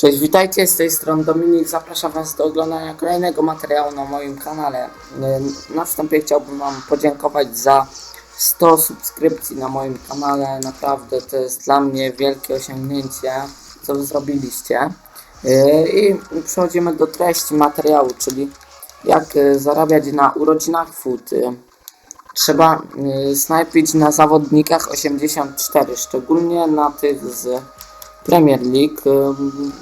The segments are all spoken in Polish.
Cześć, witajcie, z tej strony Dominik. Zapraszam Was do oglądania kolejnego materiału na moim kanale. Yy, Na wstępie chciałbym Wam podziękować za 100 subskrypcji na moim kanale. Naprawdę to jest dla mnie wielkie osiągnięcie, co Wy zrobiliście. Yy, I przechodzimy do treści materiału, czyli jak yy, zarabiać na urodzinach food. Trzeba snajpić na zawodnikach 84, szczególnie na tych z Premier League,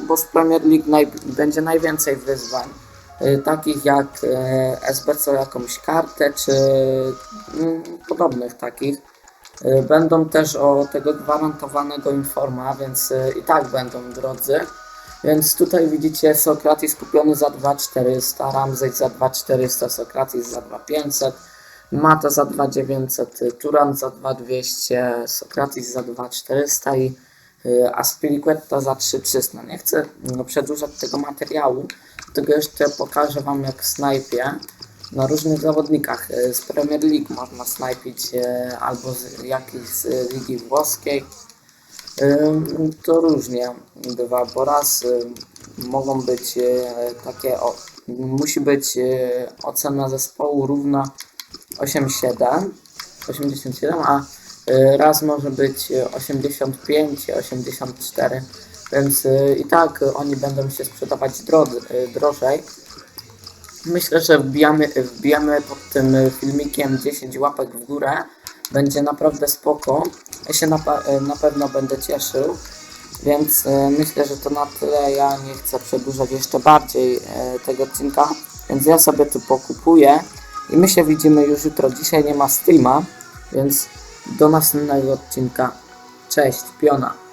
bo w Premier League naj, będzie najwięcej wyzwań, y, takich jak y, SBC jakąś kartę, czy mm, podobnych takich. Y, Będą też o tego gwarantowanego informa, więc y, i tak będą drodzy. Więc tutaj widzicie Sokratis kupiony za 2400, Ramsey za 2400, Sokratis za 2500, Mata za 2900, y, Turan za 2200, Sokratis za 2400 i y, Aspilicueta za 3300. Nie chcę no, przedłużać tego materiału, tylko jeszcze pokażę Wam jak snajpię na różnych zawodnikach. Y, Z Premier League można snajpić y, albo z jakiejś ligi włoskiej. To różnie bywa, bo raz mogą być takie, o, musi być ocena zespołu równa 8,7, 87, a raz może być y, 85, 84, więc y, i tak oni będą się sprzedawać drożej. Myślę, że wbijamy, wbijamy pod tym filmikiem 10 łapek w górę. Będzie naprawdę spoko. Ja się na, na pewno będę cieszył. Więc myślę, że to na tyle. Ja nie chcę przedłużać jeszcze bardziej tego odcinka. Więc ja sobie tu pokupuję. I my się widzimy już jutro. Dzisiaj nie ma streama. Więc do następnego odcinka. Cześć, piona.